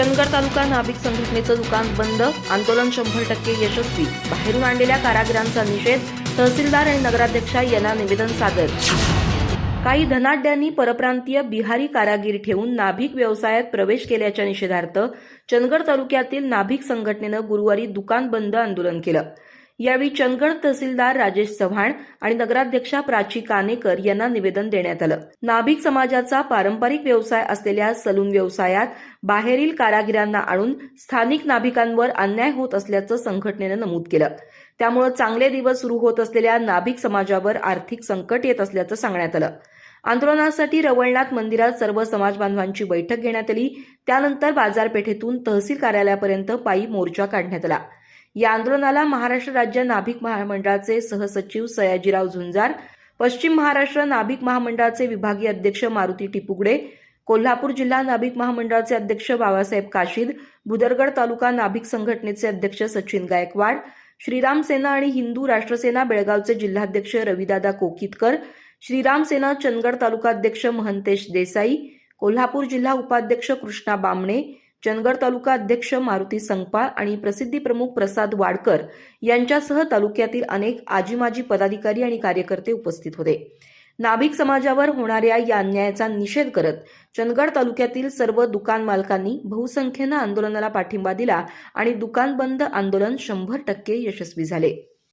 चंदगड तालुका नाभिक संघटनेचं दुकान बंद. आंदोलन शंभर टक्के यशस्वी. बाहेरून आणलेल्या कारागिरांचा निषेध तहसीलदार आणि नगराध्यक्षा यांना निवेदन सादर. काही धनाढ्यांनी परप्रांतीय बिहारी कारागीर ठेवून नाभिक व्यवसायात प्रवेश केल्याच्या निषेधार्थ चंदगड तालुक्यातील नाभिक संघटनेनं गुरुवारी दुकान बंद आंदोलन केलं. यावेळी चंदगड तहसीलदार राजेश चव्हाण आणि नगराध्यक्षा प्राची कानेकर यांना निवेदन देण्यात आलं. नाभिक समाजाचा पारंपरिक व्यवसाय असलेल्या सलून व्यवसायात बाहेरील कारागिरांना आणून स्थानिक नाभिकांवर अन्याय होत असल्याचं संघटनेनं नमूद केलं. त्यामुळे चांगले दिवस सुरू होत असलेल्या नाभिक समाजावर आर्थिक संकट येत असल्याचं सांगण्यात आलं. आंदोलनासाठी रवळनाथ मंदिरात सर्व समाज बांधवांची बैठक घेण्यात आली. त्यानंतर बाजारपेठेतून तहसील कार्यालयापर्यंत पायी मोर्चा काढण्यात आला. या आंदोलनाला महाराष्ट्र राज्य नाभिक महामंडळाचे सहसचिव सयाजीराव झुंजार पश्चिम महाराष्ट्र नाभिक महामंडळाचे विभागीय अध्यक्ष मारुती टिपुगडे कोल्हापूर जिल्हा नाभिक महामंडळाचे अध्यक्ष बाबासाहेब काशीद भुदरगड तालुका नाभिक संघटनेचे अध्यक्ष सचिन गायकवाड श्रीराम सेना आणि हिंदू राष्ट्रसेना बेळगावचे जिल्हाध्यक्ष रविदादा कोकितकर श्रीराम सेना चंदगड तालुका अध्यक्ष महंतेश देसाई कोल्हापूर जिल्हा उपाध्यक्ष कृष्णा बामणे चंदगड तालुका अध्यक्ष मारुती संगपाळ आणि प्रसिद्धी प्रमुख प्रसाद वाडकर यांच्यासह तालुक्यातील अनेक आजीमाजी पदाधिकारी आणि कार्यकर्ते उपस्थित होते. नाभिक समाजावर होणाऱ्या या अन्यायाचा निषेध करत चंदगड तालुक्यातील सर्व दुकान मालकांनी बहुसंख्येनं आंदोलनाला पाठिंबा दिला आणि दुकान बंद आंदोलन शंभर टक्के यशस्वी झाले.